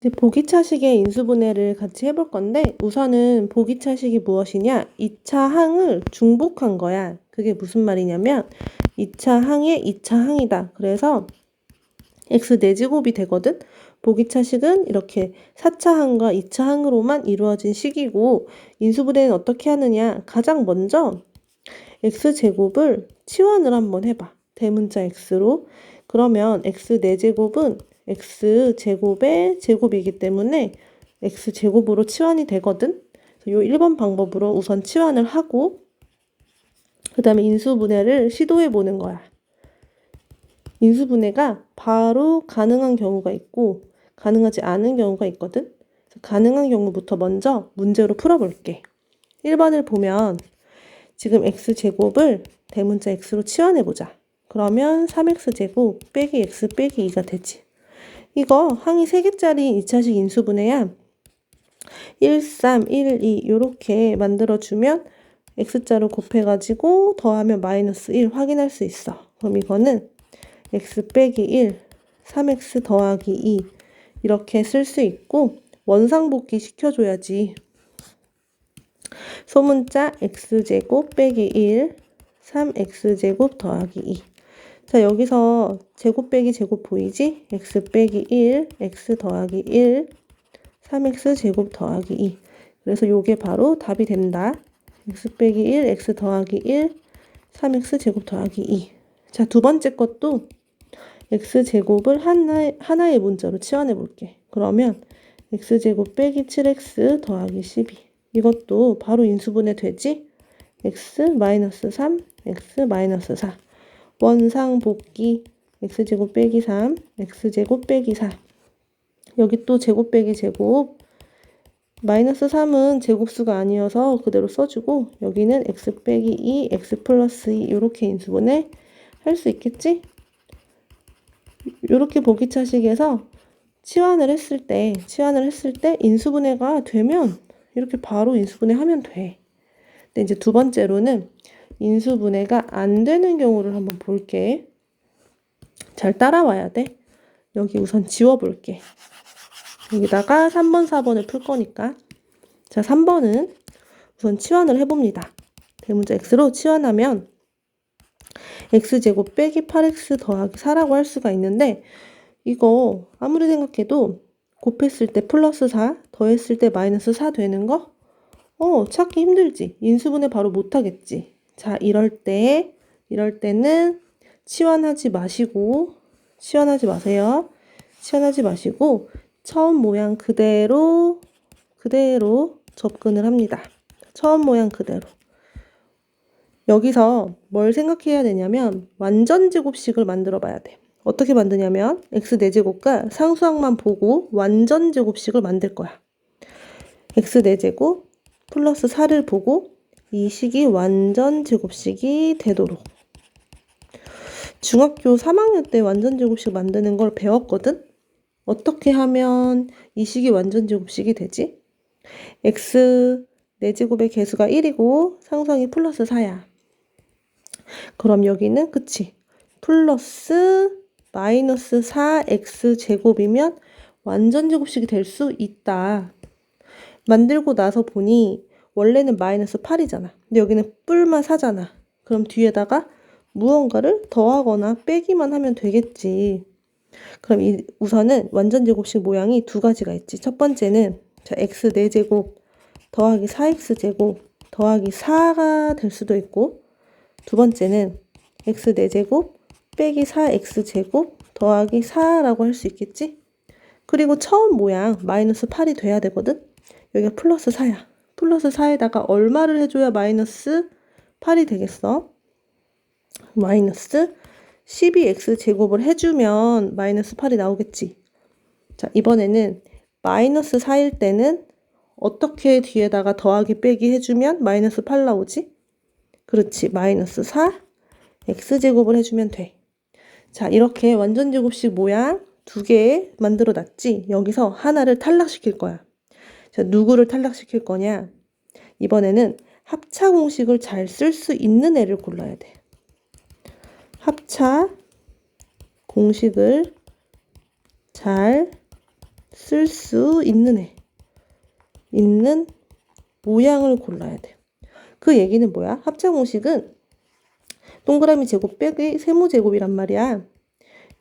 이제 보기차식의 인수분해를 같이 해볼 건데 우선은 보기차식이 무엇이냐? 2차 항을 중복한 거야. 그게 무슨 말이냐면 2차 항의 2차 항이다. 그래서 x 4제곱이 되거든. 보기차식은 이렇게 4차 항과 2차 항으로만 이루어진 식이고 인수분해는 어떻게 하느냐? 가장 먼저 x제곱을 치환을 한번 해봐. 대문자 x로. 그러면 x 4제곱은 x제곱의 제곱이기 때문에 x제곱으로 치환이 되거든. 이 1번 방법으로 우선 치환을 하고 그 다음에 인수분해를 시도해 보는 거야. 인수분해가 바로 가능한 경우가 있고 가능하지 않은 경우가 있거든. 가능한 경우부터 먼저 문제로 풀어볼게. 1번을 보면 지금 x제곱을 대문자 x로 치환해 보자. 그러면 3x제곱 빼기 x 빼기 2가 되지. 이거 항이 3개짜리 2차식 인수분해야 1, 3, 1, 2 이렇게 만들어주면 x자로 곱해가지고 더하면 마이너스 1 확인할 수 있어. 그럼 이거는 x 빼기 1, 3x 더하기 2 이렇게 쓸 수 있고 원상복귀 시켜줘야지. 소문자 x제곱 빼기 1, 3x제곱 더하기 2. 자, 여기서 제곱 빼기 제곱 보이지? x 빼기 1, x 더하기 1, 3x 제곱 더하기 2. 그래서 요게 바로 답이 된다. x 빼기 1, x 더하기 1, 3x 제곱 더하기 2. 자, 두 번째 것도 x 제곱을 하나의, 하나의 문자로 치환해 볼게. 그러면 x 제곱 빼기 7x 더하기 12. 이것도 바로 인수분해 되지? x 마이너스 3, x 마이너스 4. 원상 복귀 x제곱 빼기 3, x제곱 빼기 4. 여기 또 제곱 빼기 제곱. 마이너스 3은 제곱수가 아니어서 그대로 써주고 여기는 x 빼기 2, x 플러스 2 이렇게 인수분해 할 수 있겠지? 이렇게 보기차식에서 치환을 했을 때, 치환을 했을 때 인수분해가 되면 이렇게 바로 인수분해 하면 돼. 근데 이제 두 번째로는 인수분해가 안 되는 경우를 한번 볼게. 잘 따라와야 돼. 여기 우선 지워볼게. 여기다가 3번, 4번을 풀 거니까. 자, 3번은 우선 치환을 해봅니다. 대문자 x로 치환하면 x제곱 빼기 8x 더하기 4라고 할 수가 있는데 이거 아무리 생각해도 곱했을 때 플러스 4, 더했을 때 마이너스 4 되는 거? 어, 찾기 힘들지. 인수분해 바로 못하겠지. 자, 이럴 때, 이럴 때는 치환하지 마시고, 치환하지 마세요. 치환하지 마시고, 처음 모양 그대로, 그대로 접근을 합니다. 처음 모양 그대로. 여기서 뭘 생각해야 되냐면, 완전 제곱식을 만들어 봐야 돼. 어떻게 만드냐면, x 4제곱과 상수항만 보고 완전 제곱식을 만들 거야. x 4제곱 플러스 4를 보고 이 식이 완전 제곱식이 되도록. 중학교 3학년 때 완전 제곱식 만드는 걸 배웠거든? 어떻게 하면 이 식이 완전 제곱식이 되지? x 4제곱의 개수가 1이고 상수항이 플러스 4야. 그럼 여기는 그치? 플러스 마이너스 4x 제곱이면 완전 제곱식이 될 수 있다. 만들고 나서 보니 원래는 마이너스 8이잖아. 근데 여기는 뿔만 4잖아. 그럼 뒤에다가 무언가를 더하거나 빼기만 하면 되겠지. 그럼 이 우선은 완전 제곱식 모양이 두 가지가 있지. 첫 번째는 자, x 4제곱 더하기 4x 제곱 더하기 4가 될 수도 있고 두 번째는 x 4제곱 빼기 4x 제곱 더하기 4라고 할 수 있겠지? 그리고 처음 모양 마이너스 8이 돼야 되거든? 여기가 플러스 4야. 플러스 4에다가 얼마를 해줘야 마이너스 8이 되겠어? 마이너스 12x 제곱을 해주면 마이너스 8이 나오겠지. 자, 이번에는 마이너스 4일 때는 어떻게 뒤에다가 더하기 빼기 해주면 마이너스 8 나오지? 그렇지. 마이너스 4 x제곱을 해주면 돼. 자, 이렇게 완전 제곱식 모양 두 개 만들어 놨지? 여기서 하나를 탈락시킬 거야. 자, 누구를 탈락시킬 거냐? 이번에는 합차 공식을 잘 쓸 수 있는 애를 골라야 돼. 합차 공식을 잘 쓸 수 있는 애. 있는 모양을 골라야 돼. 그 얘기는 뭐야? 합차 공식은 동그라미 제곱 빼기 세모 제곱이란 말이야.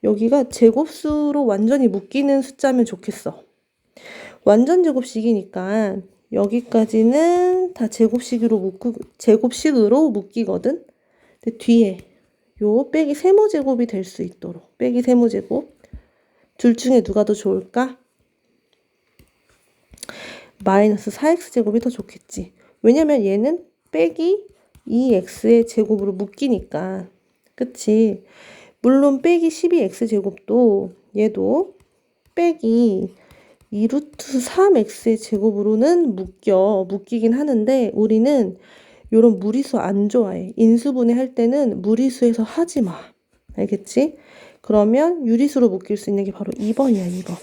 여기가 제곱수로 완전히 묶이는 숫자면 좋겠어. 완전 제곱식이니까 여기까지는 다 제곱식으로 묶고 제곱식으로 묶이거든. 근데 뒤에 요 빼기 세모 제곱이 될 수 있도록 빼기 세모 제곱 둘 중에 누가 더 좋을까? 마이너스 4x 제곱이 더 좋겠지. 왜냐면 얘는 빼기 2x의 제곱으로 묶이니까. 그치? 물론 빼기 12x 제곱도 얘도 빼기 2루트 3x의 제곱으로는 묶여 묶이긴 하는데 우리는 요런 무리수 안 좋아해. 인수분해 할 때는 무리수에서 하지 마. 알겠지? 그러면 유리수로 묶일 수 있는 게 바로 2번이야, 2번.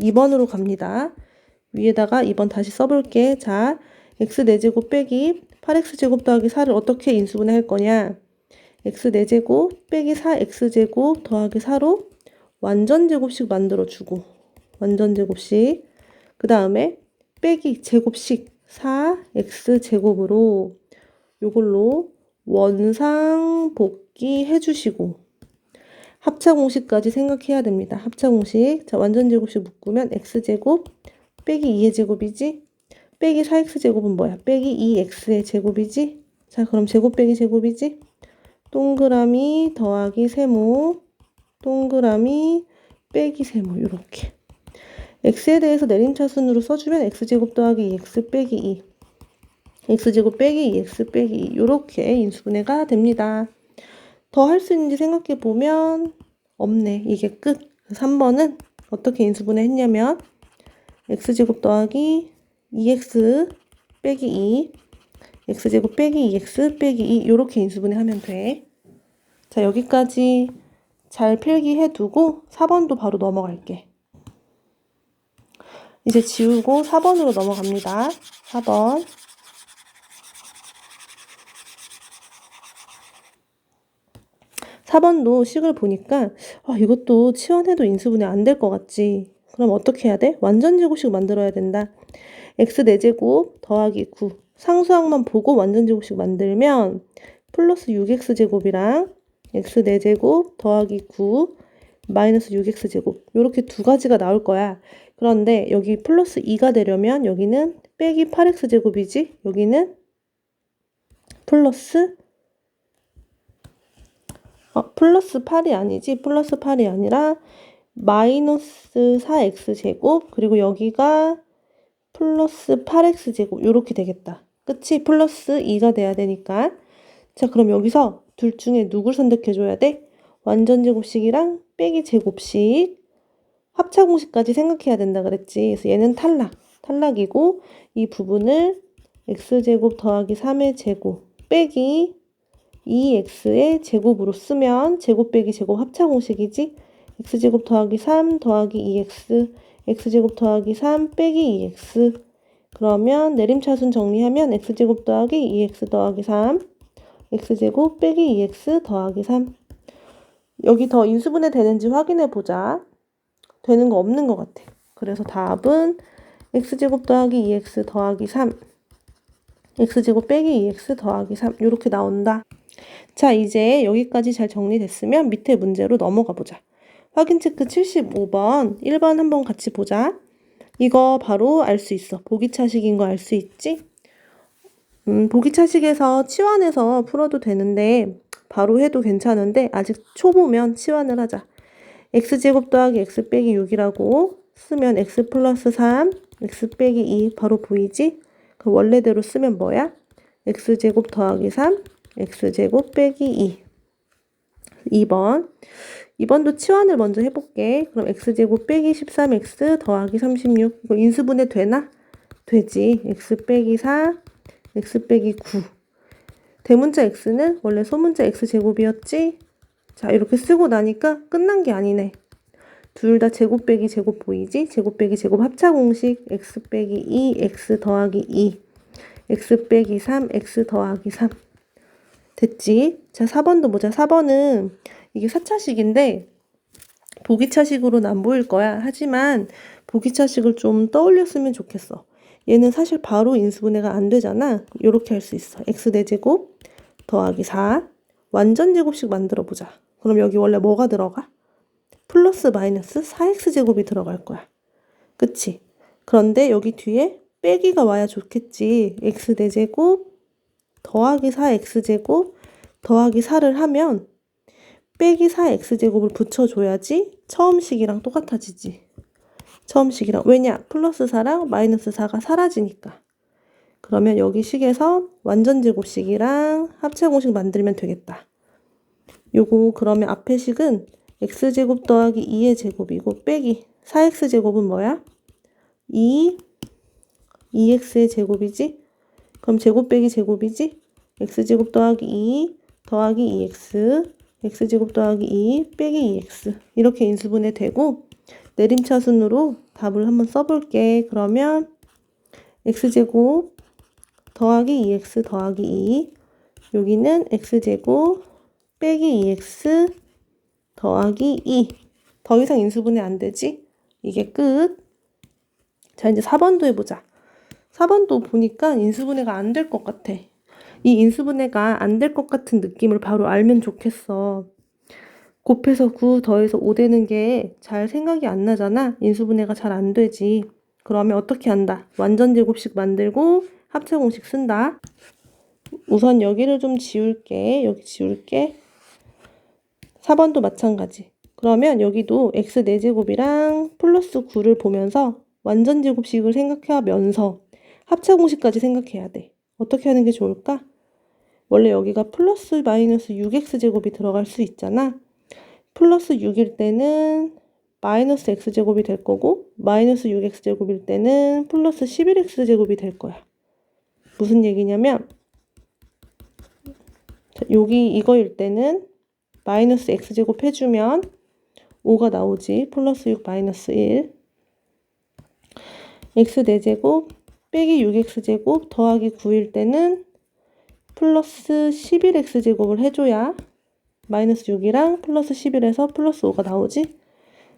2번으로 갑니다. 위에다가 2번 다시 써볼게. 자, x 4제곱 빼기 8x 제곱 더하기 4를 어떻게 인수분해 할 거냐? x 4제곱 빼기 4x제곱 더하기 4로 완전 제곱식 만들어주고 완전 제곱식 그 다음에 빼기 제곱식 4x제곱으로 요걸로 원상 복귀 해주시고 합차 공식까지 생각해야 됩니다. 합차 공식. 자, 완전 제곱식 묶으면 x제곱 빼기 2의 제곱이지? 빼기 4x제곱은 뭐야? 빼기 2x의 제곱이지? 자, 그럼 제곱 빼기 제곱이지? 동그라미 더하기 세모 동그라미 빼기 세모 이렇게 x에 대해서 내림차순으로 써주면 x제곱 더하기 2x 빼기 2 x제곱 빼기 2x 빼기 2 이렇게 인수분해가 됩니다. 더 할 수 있는지 생각해 보면 없네. 이게 끝. 3번은 어떻게 인수분해 했냐면 x제곱 더하기 2x 빼기 2 x제곱 빼기 2x 빼기 2 이렇게 인수분해 하면 돼. 자 여기까지 잘 필기해 두고 4번도 바로 넘어갈게. 이제 지우고 4번으로 넘어갑니다. 4번. 4번도 식을 보니까 아, 이것도 치환해도 인수분해 안 될 것 같지. 그럼 어떻게 해야 돼? 완전 제곱식 만들어야 된다. x 4제곱 더하기 9 상수항만 보고 완전 제곱식 만들면 플러스 6x 제곱이랑 x 4제곱 더하기 9 마이너스 6x 제곱 이렇게 두 가지가 나올 거야. 그런데 여기 플러스 2가 되려면 여기는 빼기 8x 제곱이지 여기는 플러스 어, 플러스 8이 아니지 플러스 8이 아니라 마이너스 4x 제곱 그리고 여기가 플러스 8x 제곱 이렇게 되겠다. 그치? 플러스 2가 돼야 되니까 자 그럼 여기서 둘 중에 누굴 선택해 줘야 돼? 완전 제곱식이랑 빼기 제곱식 합차 공식까지 생각해야 된다 그랬지. 그래서 얘는 탈락. 탈락이고 이 부분을 x제곱 더하기 3의 제곱 빼기 2x의 제곱으로 쓰면 제곱 빼기 제곱 합차 공식이지. x제곱 더하기 3 더하기 2x x제곱 더하기 3 빼기 2x 그러면 내림차순 정리하면 x제곱 더하기 2x 더하기 3 x제곱 빼기 2x 더하기 3 여기 더 인수분해 되는지 확인해 보자. 되는 거 없는 것 같아. 그래서 답은 x제곱 더하기 2x 더하기 3 x제곱 빼기 2x 더하기 3 이렇게 나온다. 자 이제 여기까지 잘 정리됐으면 밑에 문제로 넘어가 보자. 확인 체크 75번 1번 한번 같이 보자. 이거 바로 알 수 있어. 보기차식인 거 알 수 있지? 음, 보기차식에서 치환해서 풀어도 되는데 바로 해도 괜찮은데 아직 초보면 치환을 하자. X제곱 더하기 x 빼기 6이라고 쓰면 x 플러스 3, x 빼기 2 바로 보이지? 그 원래대로 쓰면 뭐야? x제곱 더하기 3, x제곱 빼기 2. 2번. 2번도 치환을 먼저 해볼게. 그럼 x제곱 빼기 13x 더하기 36. 이거 인수분해 되나? 되지. x 빼기 4, x 빼기 9. 대문자 x는 원래 소문자 x제곱이었지? 자, 이렇게 쓰고 나니까 끝난 게 아니네. 둘 다 제곱 빼기 제곱 보이지? 제곱 빼기 제곱 합차 공식 x 빼기 2, x 더하기 2, x 빼기 3, x 더하기 3. 됐지? 자, 4번도 보자. 4번은 이게 4차식인데 보기차식으로는 안 보일 거야. 하지만 보기차식을 좀 떠올렸으면 좋겠어. 얘는 사실 바로 인수분해가 안 되잖아. 이렇게 할 수 있어. x 4제곱 더하기 4 완전 제곱식 만들어 보자. 그럼 여기 원래 뭐가 들어가? 플러스 마이너스 4x제곱이 들어갈 거야. 그치? 그런데 여기 뒤에 빼기가 와야 좋겠지. x 4제곱 더하기 4x제곱 더하기 4를 하면 빼기 4x제곱을 붙여줘야지 처음식이랑 똑같아지지. 처음식이랑 왜냐? 플러스 4랑 마이너스 4가 사라지니까. 그러면 여기 식에서 완전 제곱식이랑 합체 공식 만들면 되겠다. 요거 그러면 앞에 식은 x제곱 더하기 2의 제곱이고 빼기 4x제곱은 뭐야? 2 2x의 제곱이지? 그럼 제곱 빼기 제곱이지? x제곱 더하기 2 더하기 2x x제곱 더하기 2 빼기 2x 이렇게 인수분해 되고 내림차순으로 답을 한번 써볼게. 그러면 x제곱 더하기 2x 더하기 2 여기는 x제곱 빼기 2x 더하기 2 더 이상 인수분해 안 되지? 이게 끝. 자 이제 4번도 해보자. 4번도 보니까 인수분해가 안 될 것 같아. 이 인수분해가 안 될 것 같은 느낌을 바로 알면 좋겠어. 곱해서 9 더해서 5 되는 게 잘 생각이 안 나잖아. 인수분해가 잘 안 되지. 그러면 어떻게 한다? 완전 제곱식 만들고 합체 공식 쓴다. 우선 여기를 좀 지울게. 여기 지울게. 4번도 마찬가지. 그러면 여기도 x 4제곱이랑 플러스 9를 보면서 완전 제곱식을 생각하면서 합체 공식까지 생각해야 돼. 어떻게 하는 게 좋을까? 원래 여기가 플러스 마이너스 6x제곱이 들어갈 수 있잖아. 플러스 6일 때는 마이너스 x제곱이 될 거고 마이너스 6x제곱일 때는 플러스 11x제곱이 될 거야. 무슨 얘기냐면 자, 여기 이거일 때는 마이너스 x제곱 해주면 5가 나오지. 플러스 6 마이너스 1 x 4제곱 빼기 6x제곱 더하기 9일 때는 플러스 11x제곱을 해줘야 마이너스 6이랑 플러스 11에서 플러스 5가 나오지?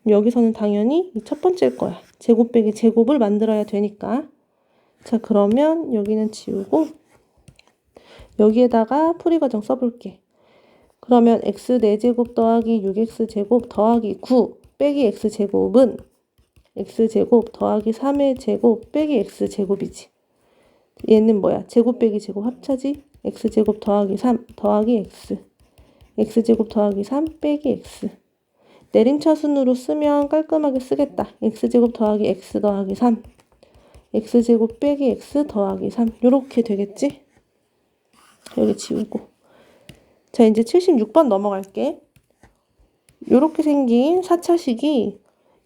여기서는 당연히 이 첫 번째일 거야. 제곱 빼기 제곱을 만들어야 되니까. 자, 그러면 여기는 지우고 여기에다가 풀이 과정 써볼게. 그러면 x 4제곱 더하기 6x제곱 더하기 9 빼기 x제곱은 x제곱 더하기 3의 제곱 빼기 x제곱이지. 얘는 뭐야? 제곱 빼기 제곱 합차지? x제곱 더하기 3 더하기 x x제곱 더하기 3 빼기 x 내림차순으로 쓰면 깔끔하게 쓰겠다. x제곱 더하기 x 더하기 3 x제곱 빼기 x 더하기 3 이렇게 되겠지? 여기 지우고 자 이제 76번 넘어갈게. 이렇게 생긴 4차식이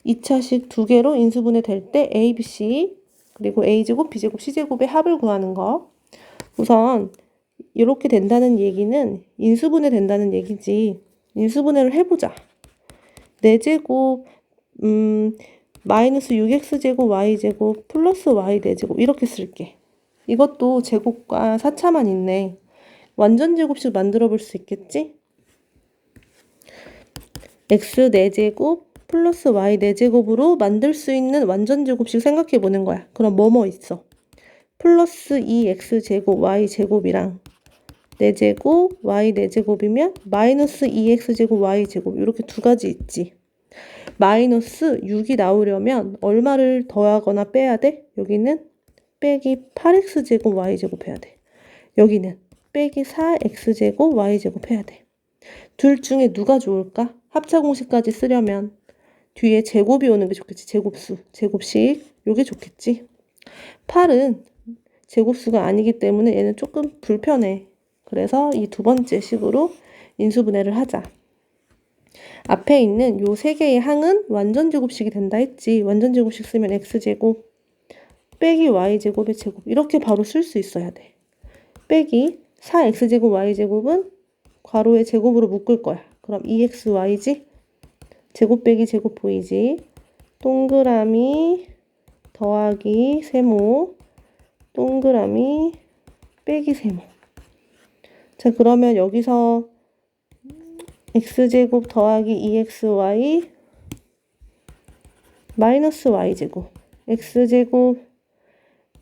2차식 두 개로 인수분해 될 때 A, B, C 그리고 A제곱, B제곱, C제곱의 합을 구하는 거. 우선 이렇게 된다는 얘기는 인수분해 된다는 얘기지. 인수분해를 해보자. 4제곱, 음, 마이너스 6x제곱, y제곱, 플러스 y 4제곱 이렇게 쓸게. 이것도 제곱과 4차만 있네. 완전 제곱식 만들어 볼 수 있겠지? x 4제곱 플러스 y 4제곱으로 만들 수 있는 완전 제곱식 생각해 보는 거야. 그럼 뭐뭐 있어? 플러스 2x제곱 y제곱이랑 4제곱 y 4제곱이면 마이너스 2x제곱 y제곱 이렇게 두 가지 있지. 마이너스 6이 나오려면 얼마를 더하거나 빼야 돼? 여기는 빼기 8x제곱 y제곱 해야 돼. 여기는 빼기 4x제곱 y제곱 해야 돼. 둘 중에 누가 좋을까? 합차 공식까지 쓰려면 뒤에 제곱이 오는 게 좋겠지. 제곱수, 제곱식. 요게 좋겠지. 8은 제곱수가 아니기 때문에 얘는 조금 불편해. 그래서 이 두 번째 식으로 인수분해를 하자. 앞에 있는 요 세 개의 항은 완전 제곱식이 된다 했지. 완전 제곱식 쓰면 x제곱 빼기 y제곱의 제곱 이렇게 바로 쓸 수 있어야 돼. 빼기 4x제곱 y제곱은 괄호의 제곱으로 묶을 거야. 그럼 2xy지? 제곱 빼기 제곱 보이지? 동그라미 더하기 세모 동그라미 빼기 세모 자 그러면 여기서 x제곱 더하기 2xy 마이너스 y제곱 x제곱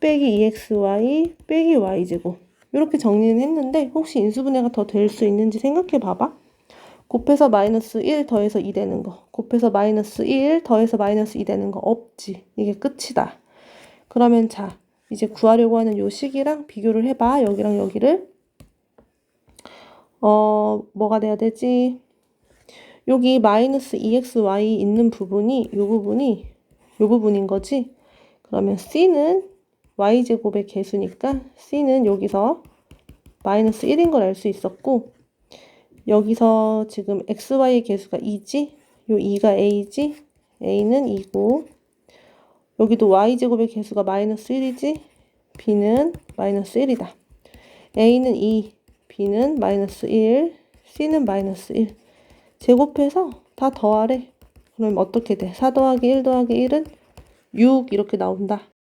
빼기 2xy 빼기 y제곱 이렇게 정리는 했는데 혹시 인수분해가 더 될 수 있는지 생각해 봐봐. 곱해서 마이너스 1 더해서 2 되는 거 곱해서 마이너스 1 더해서 마이너스 2 되는 거 없지. 이게 끝이다. 그러면 자 이제 구하려고 하는 요 식이랑 비교를 해봐. 여기랑 여기를 어 뭐가 돼야 되지? 여기 마이너스 2xy 있는 부분이 요 부분이 요 부분인 거지. 그러면 c는 y제곱의 개수니까 c는 여기서 마이너스 1인 걸 알 수 있었고 여기서 지금 xy의 개수가 2지? 요 2가 a지? a는 2고 여기도 y제곱의 개수가 마이너스 1이지? b는 마이너스 1이다. a는 2, b는 마이너스 1, c는 마이너스 1. 제곱해서 다 더하래. 그럼 어떻게 돼? 4 더하기 1 더하기 1은 6 이렇게 나온다.